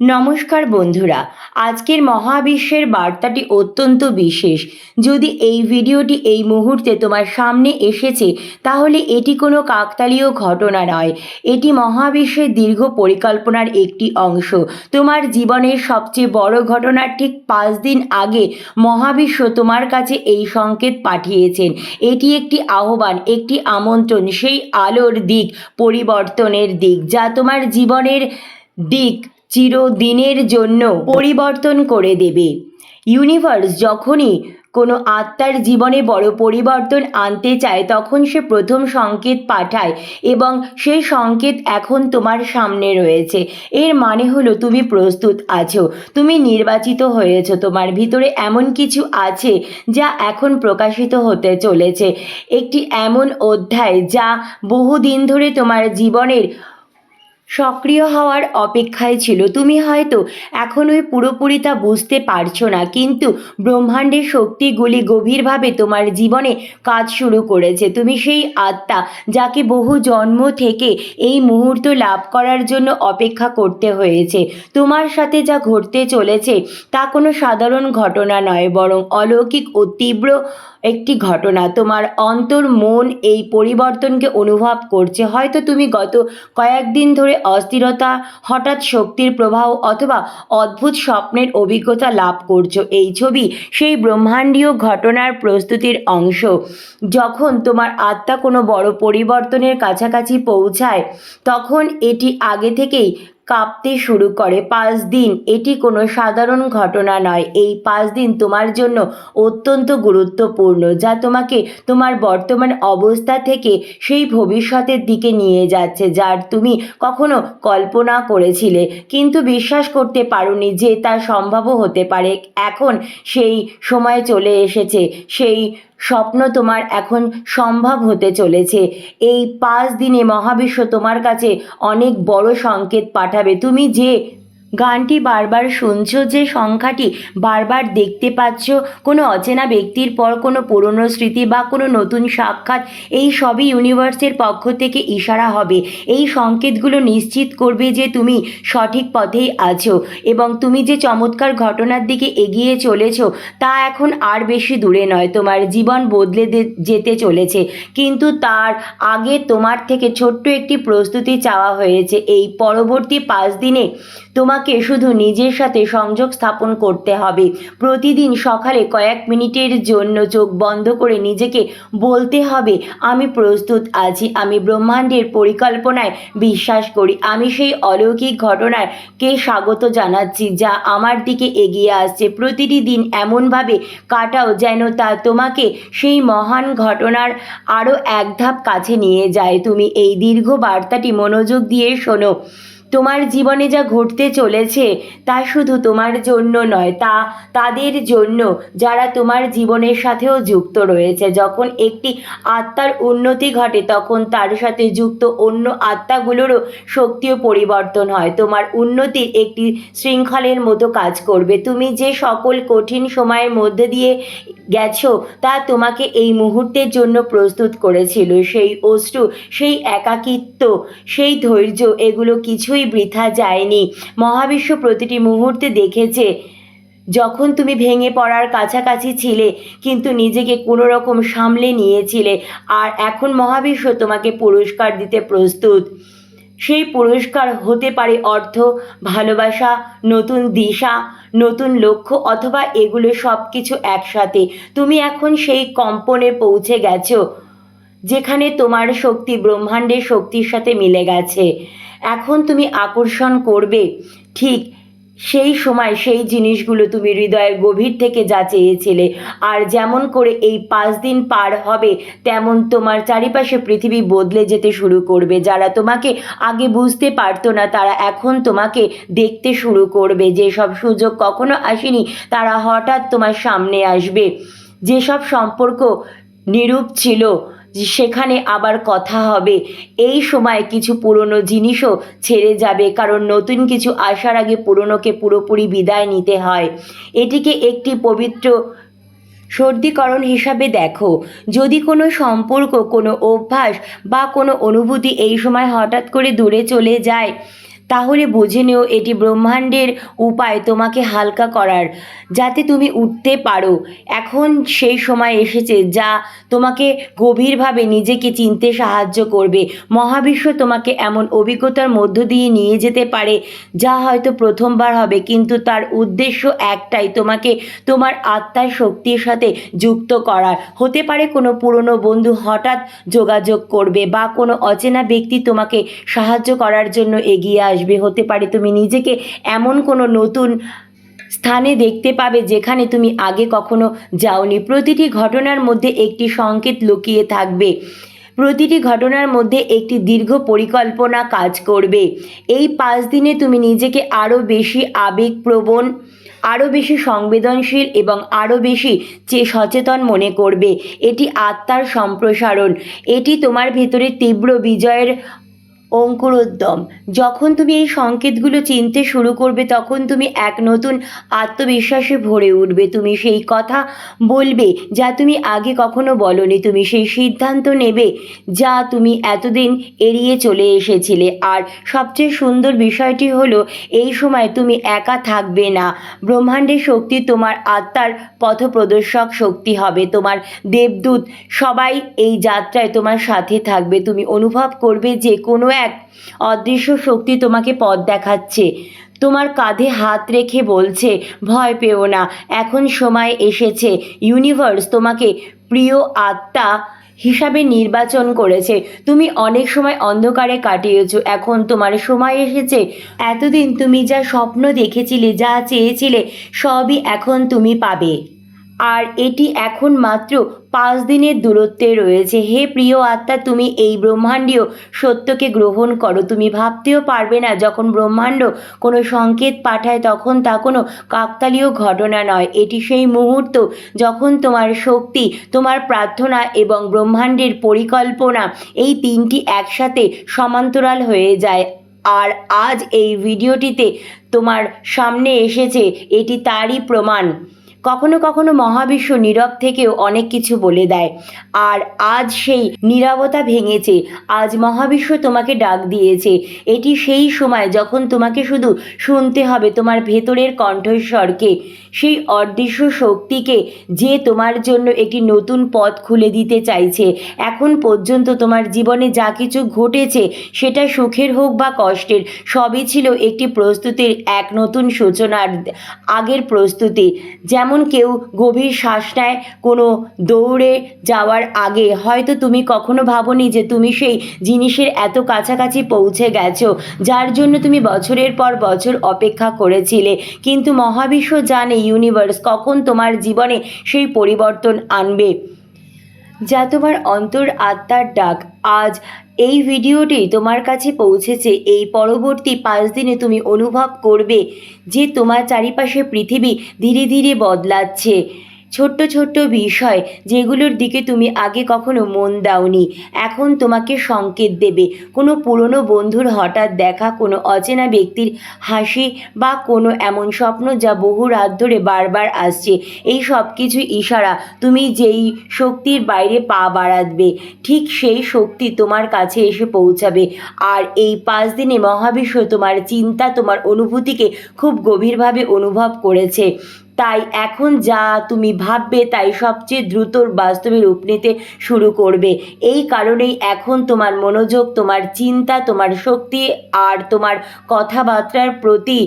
নমস্কার বন্ধুরা, আজকের মহাবিশ্বের বার্তাটি অত্যন্ত বিশেষ। যদি এই ভিডিওটি এই মুহূর্তে তোমার সামনে এসেছে, তাহলে এটি কোনো কাকতালীয় ঘটনা নয়। এটি মহাবিশ্বের দীর্ঘ পরিকল্পনার একটি অংশ। তোমার জীবনের সবচেয়ে বড় ঘটনার ঠিক পাঁচ দিন আগে মহাবিশ্ব তোমার কাছে এই সংকেত পাঠিয়েছেন। এটি একটি আহ্বান, একটি আমন্ত্রণ, সেই আলোর দিক, পরিবর্তনের দিক, যা তোমার জীবনের দিক চিরদিনের জন্য পরিবর্তন করে দেবে। ইউনিভার্স যখনই কোনো আত্মার জীবনে বড় পরিবর্তন আনতে চায়, তখন সে প্রথম সংকেত পাঠায় এবং সেই সংকেত এখন তোমার সামনে রয়েছে। এর মানে হলো তুমি প্রস্তুত আছো, তুমি নির্বাচিত হয়েছো, তোমার ভিতরে এমন কিছু আছে যা এখন প্রকাশিত হতে চলেছে। একটি এমন অধ্যায় যা বহুদিন ধরে তোমার জীবনের সক্রিয় হওয়ার অপেক্ষায় ছিল। তুমি হয়তো এখনোই পুরোপুরি তা বুঝতে পারছ না, কিন্তু ব্রহ্মাণ্ডের শক্তিগুলি গভীরভাবে তোমার জীবনে কাজ শুরু করেছে। তুমি সেই আত্মা যাকে বহু জন্ম থেকে এই মুহূর্ত লাভ করার জন্য অপেক্ষা করতে হয়েছে। তোমার সাথে যা ঘটতে চলেছে তা কোনো সাধারণ ঘটনা নয়, বরং অলৌকিক ও তীব্র একটি ঘটনা। তোমার অন্তর, মন এই পরিবর্তনকে অনুভব করছে। হয়তো তুমি গত কয়েকদিন ধরে অস্থিরতা, হঠাৎ শক্তির প্রবাহ অথবা অদ্ভুত স্বপ্নের অভিজ্ঞতা লাভ করছ। এই ছবি সেই ব্রহ্মাণ্ডীয় ঘটনার প্রস্তুতির অংশ। যখন তোমার আত্মা কোনো বড় পরিবর্তনের কাছাকাছি পৌঁছায়, তখন এটি আগে থেকেই কাঁপতে শুরু করে। পাঁচ দিন, এটি কোনো সাধারণ ঘটনা নয়। এই পাঁচ দিন তোমার জন্য অত্যন্ত গুরুত্বপূর্ণ, যা তোমাকে তোমার বর্তমান অবস্থা থেকে সেই ভবিষ্যতের দিকে নিয়ে যাচ্ছে, যার তুমি কখনো কল্পনা করেছিলে, কিন্তু বিশ্বাস করতে পারোনি যে তা সম্ভবও হতে পারে। এখন সেই সময় চলে এসেছে, সেই স্বপ্ন তোমার এখন সম্ভব হতে চলেছে। এই পাঁচ দিনে মহাবিশ্ব তোমার কাছে অনেক বড় সংকেত পাঠাবে। তুমি যে গানটি বারবার শুনছো যে সংখ্যাটি বারবার দেখতে পাচ্ছ, কোনো অচেনা ব্যক্তির পর কোনো পুরনো স্মৃতি বা কোনো নতুন সাক্ষাৎ, এই সবই ইউনিভার্সের পক্ষ থেকে ইশারা হবে। এই সংকেতগুলো নিশ্চিত করবে যে তুমি সঠিক পথেই আছো এবং তুমি যে চমৎকার ঘটনার দিকে এগিয়ে চলেছ, তা এখন আর বেশি দূরে নয়। তোমার জীবন বদলে যেতে চলেছে। কিন্তু তার আগে তোমার থেকে ছোট্ট একটি প্রস্তুতি চাওয়া হয়েছে। এই পরবর্তী পাঁচ দিনে তোমাকে শুধু নিজের সাথে সংযোগ স্থাপন করতে হবে। প্রতিদিন সকালে কয়েক মিনিটের জন্য চোখ বন্ধ করে নিজেকে বলতে হবে, আমি প্রস্তুত আছি, আমি ব্রহ্মাণ্ডের পরিকল্পনায় বিশ্বাস করি, আমি সেই অলৌকিক ঘটনার কে স্বাগত জানাচ্ছি যা আমার দিকে এগিয়ে আসছে। প্রতিটি দিন এমনভাবে কাটাও যেন তা তোমাকে সেই মহান ঘটনার আরও এক ধাপ কাছে নিয়ে যায়। তুমি এই দীর্ঘ বার্তাটি মনোযোগ দিয়ে শোনো। তোমার জীবনে যা ঘটতে চলেছে, তা শুধু তোমার জন্য নয়, তা তাদের জন্য, যারা তোমার জীবনের সাথেও যুক্ত রয়েছে। যখন একটি আত্মার উন্নতি ঘটে, তখন তার সাথে যুক্ত অন্য আত্মাগুলোরও শক্তিও পরিবর্তন হয়। তোমার উন্নতির একটি শৃঙ্খলের মতো কাজ করবে। তুমি যে সকল কঠিন সময়ের মধ্যে দিয়ে গেছো, তা তোমাকে এই মুহূর্তের জন্য প্রস্তুত করেছিল। সেই অশ্রু, সেই একাকিত্ব, সেই ধৈর্য, এগুলো কিছুই বৃথা যায়নি। মহাবিশ্ব প্রতিটি মুহূর্তে দেখেছে, যখন তুমি ভেঙে পড়ার কাছাকাছি ছিলে, কিন্তু নিজেকে কোনো রকম সামলে নিয়েছিলে, আর এখন মহাবিশ্ব তোমাকে পুরস্কার দিতে প্রস্তুত। সেই পুরস্কার হতে পারে অর্থ, ভালোবাসা, নতুন দিশা, নতুন লক্ষ্য, অথবা এগুলো সব কিছু একসাথে। তুমি এখন সেই কম্পনে পৌঁছে গেছো, যেখানে তোমার শক্তি ব্রহ্মাণ্ডের শক্তির সাথে মিলে গেছে। এখন তুমি আকর্ষণ করবে। ঠিক সেই সময় সেই জিনিসগুলো তুমি হৃদয়ের গভীর থেকে যা চেয়েছিলে। আর যেমন করে এই পাঁচ দিন পার হবে, তেমন তোমার চারিপাশে পৃথিবী বদলে যেতে শুরু করবে। যারা তোমাকে আগে বুঝতে পারতো না, তারা এখন তোমাকে দেখতে শুরু করবে। যেসব সুযোগ কখনো আসেনি, তারা হঠাৎ তোমার সামনে আসবে। যেসব সম্পর্ক নিরূপ ছিল সেখানে আবার কথা হবে। এই সময় কিছু পুরনো জিনিসও ছেড়ে যাবে, কারণ নতুন কিছু আসার আগে পুরনোকে পুরোপুরি বিদায় নিতে হয়। এটিকে একটি পবিত্র সর্দিকরণ হিসাবে দেখো। যদি কোনো সম্পর্ক, কোনো অভ্যাস বা কোনো অনুভূতি এই সময় হঠাৎ করে দূরে চলে যায় তাহলে বুঝে নিও এটি ব্রহ্মাণ্ডের উপায় তোমাকে হালকা করার, যাতে তুমি উঠতে পারো। এখন সেই সময় এসেছে যা তোমাকে গভীরভাবে নিজেকে চিনতে সাহায্য করবে। মহাবিশ্ব তোমাকে এমন অভিজ্ঞতার মধ্য দিয়ে নিয়ে যেতে পারে, যা হয়তো প্রথমবার হবে, কিন্তু তার উদ্দেশ্য একটাই, তোমাকে তোমার আত্মার শক্তির সাথে যুক্ত করার। হতে পারে কোনো পুরনো বন্ধু হঠাৎ যোগাযোগ করবে বা কোনো অচেনা ব্যক্তি তোমাকে সাহায্য করার জন্য এগিয়ে আসবে। হতে পারে তুমি নিজেকে এমন কোনো নতুন স্থানে দেখতে পাবে যেখানে তুমি আগে কখনো যাওনি। প্রতিটি ঘটনার মধ্যে একটি সংকেত লুকিয়ে থাকবে। প্রতিটি ঘটনার মধ্যে একটি দীর্ঘ পরিকল্পনা কাজ করবে। এই পাঁচ দিনে তুমি নিজেকে আরও বেশি আবেগপ্রবণ আরও বেশি সংবেদনশীল এবং আরও বেশি যে সচেতন মনে করবে। এটি আত্মার সম্প্রসারণ। এটি তোমার ভেতরে তীব্র বিজয়ের অঙ্কুরোদ্যম। যখন তুমি এই সংকেতগুলো চিনতে শুরু করবে, তখন তুমি এক নতুন আত্মবিশ্বাসে ভরে উঠবে। তুমি সেই কথা বলবে যা তুমি আগে কখনো বলনি। তুমি সেই সিদ্ধান্ত নেবে যা তুমি এতদিন এড়িয়ে চলে এসেছিলে। আর সবচেয়ে সুন্দর বিষয়টি হলো, এই সময় তুমি একা থাকবে না। ব্রহ্মাণ্ডের শক্তি তোমার আত্মার পথপ্রদর্শক শক্তি হবে। তোমার দেবদূত সবাই এই যাত্রায় তোমার সাথে থাকবে। তুমি অনুভব করবে যে কোনো এক অদৃশ্য শক্তি তোমাকে পথ দেখাচ্ছে। তোমার কাঁধে হাত রেখে বলছে, ভয় পেও না, এখন সময় এসেছে। ইউনিভার্স তোমাকে প্রিয় আত্মা হিসাবে নির্বাচন করেছে। তুমি অনেক সময় অন্ধকারে কাটিয়েছো, এখন তোমার সময় এসেছে। এতদিন তুমি যা স্বপ্ন দেখেছিলে, যা চেয়েছিলে, সবই এখন তুমি পাবে। আর এটি এখন মাত্র পাঁচ দিনের দূরত্বে রয়েছে। হে প্রিয় আত্মা, তুমি এই ব্রহ্মাণ্ডীয় সত্যকে গ্রহণ করো। তুমি ভাবতেও পারবে না, যখন ব্রহ্মাণ্ড কোনো সংকেত পাঠায়, তখন তা কোনো কাকতালীয় ঘটনা নয়। এটি সেই মুহূর্ত যখন তোমার শক্তি, তোমার প্রার্থনা এবং ব্রহ্মাণ্ডের পরিকল্পনা এই তিনটি একসাথে সমান্তরাল হয়ে যায়। আর আজ এই ভিডিওটিতে তোমার সামনে এসেছে, এটি তারই প্রমাণ। কখনো কখনো মহাবিশ্ব নীরব থেকেও অনেক কিছু বলে দেয়। আর আজ সেই নীরবতা ভেঙেছে, আজ মহাবিশ্ব তোমাকে ডাক দিয়েছে। এটি সেই সময় যখন তোমাকে শুধু শুনতে হবে তোমার ভেতরের কণ্ঠস্বরকে, সেই অদৃশ্য শক্তিকে যে তোমার জন্য একটি নতুন পথ খুলে দিতে চাইছে। এখন পর্যন্ত তোমার জীবনে যা কিছু ঘটেছে, সেটা সুখের হোক বা কষ্টের, সবই ছিল একটি প্রস্তুতির এক নতুন সূচনার আগের প্রস্তুতি। যেমন কেউ গভীর শ্বাস নেয় কোনো দৌড়ে যাওয়ার আগে। হয়তো তুমি কখনো ভাবোনি যে তুমি সেই জিনিসের এত কাছাকাছি পৌঁছে গেছো, যার জন্য তুমি বছরের পর বছর অপেক্ষা করেছিলে। কিন্তু মহাবিশ্ব জানে ইউনিভার্স কখন তোমার জীবনে সেই পরিবর্তন আনবে। যা তোমার অন্তর আত্মার ডাক আজ এই ভিডিওটি তোমার কাছে পৌঁছেছে। এই পরবর্তী পাঁচ দিনে তুমি অনুভব করবে যে তোমার চারিপাশে পৃথিবী ধীরে ধীরে বদলাচ্ছে। ছোট্ট ছোট্ট বিষয় যেগুলোর দিকে তুমি আগে কখনো মন দাওনি, এখন তোমাকে সংকেত দেবে। কোনো পুরনো বন্ধুর হঠাৎ দেখা, কোনো অচেনা ব্যক্তির হাসি বা কোনো এমন স্বপ্ন যা বহু রাত ধরে বারবার আসছে, এই সব কিছু ইশারা তুমি যেই শক্তির বাইরে পা বাড়াবে, ঠিক সেই শক্তি তোমার কাছে এসে পৌঁছাবে। আর এই পাঁচ দিনে মহাবিশ্ব তোমার চিন্তা, তোমার অনুভূতিকে খুব গভীরভাবে অনুভব করেছে। তাই এখন যা তুমি ভাববে তাই সবচেয়ে দ্রুত বাস্তবে রূপ নিতে শুরু করবে। এই কারণেই এখন তোমার মনোযোগ, তোমার চিন্তা, তোমার শক্তি আর তোমার কথাবার্তার প্রতি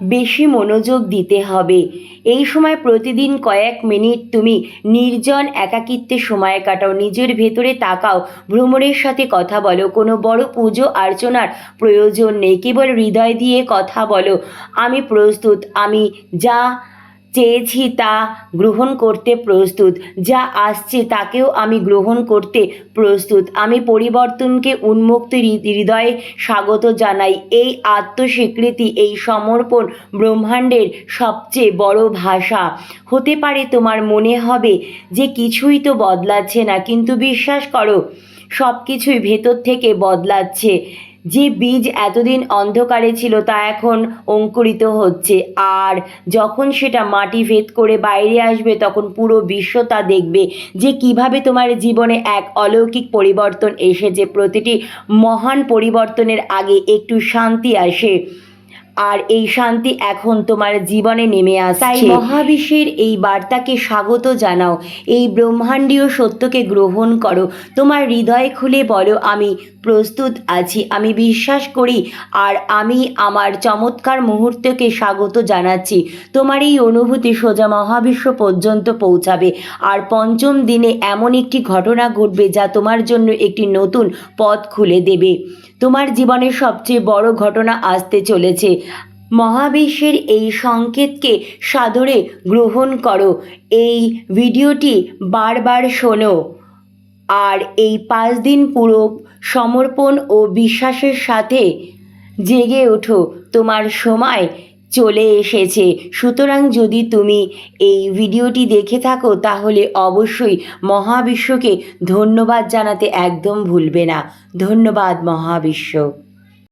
বেশি মনোযোগ দিতে হবে। এই সময় প্রতিদিন কয়েক মিনিট তুমি নির্জন একাকিত্বে সময় কাটাও, নিজের ভেতরে তাকাও, ভ্রমণের সাথে কথা বলো, কোনো বড় পুজো আর্চনার প্রয়োজন নেই, কেবল হৃদয় দিয়ে কথা বলো, আমি প্রস্তুত, আমি যা চেয়েছি তা গ্রহণ করতে প্রস্তুত। যা আসছে তাকেও আমি গ্রহণ করতে প্রস্তুত। আমি পরিবর্তনকে উন্মুক্ত হৃদয়ে স্বাগত জানাই। এই আত্মস্বীকৃতি, এই সমর্পণ ব্রহ্মাণ্ডের সবচেয়ে বড় ভাষা। হতে পারে তোমার মনে হবে যে কিছুই তো বদলাচ্ছে না, কিন্তু বিশ্বাস করো সব কিছুই ভেতর থেকে বদলাচ্ছে। যে বীজ এতদিন অন্ধকারে ছিল তা এখন অঙ্কুরিত হচ্ছে। আর যখন সেটা মাটি ভেদ করে বাইরে আসবে, তখন পুরো বিশ্ব তা দেখবে যে কীভাবে তোমার জীবনে এক অলৌকিক পরিবর্তন এসেছে। প্রতিটি মহান পরিবর্তনের আগে একটু শান্তি আসে। আর এই শান্তি এখন তোমার জীবনে নেমে আসছে। তাই মহাবিশ্বের এই বার্তাকে স্বাগত জানাও, এই ব্রহ্মাণ্ডীয় সত্যকে গ্রহণ করো। তোমার হৃদয় খুলে বলো, আমি প্রস্তুত আছি, আমি বিশ্বাস করি, আর আমি আমার চমৎকার মুহূর্তকে স্বাগত জানাচ্ছি। তোমার এই অনুভূতি সোজা মহাবিশ্ব পর্যন্ত পৌঁছাবে। আর পঞ্চম দিনে এমন একটি ঘটনা ঘটবে যা তোমার জন্য একটি নতুন পথ খুলে দেবে। তোমার জীবনের সবচেয়ে বড় ঘটনা আসতে চলেছে। মহাবিশ্বের এই সংকেতকে সাদরে গ্রহণ করো। এই ভিডিওটি বারবার শোনো। আর এই পাঁচ দিন পুরো সমর্পণ ও বিশ্বাসের সাথে জেগে ওঠো। তোমার সময় চলে এসেছে। সুতরাং যদি তুমি এই ভিডিওটি দেখে থাকো, তাহলে অবশ্যই মহাবিশ্বকে ধন্যবাদ জানাতে একদম ভুলবে না। ধন্যবাদ মহাবিশ্ব।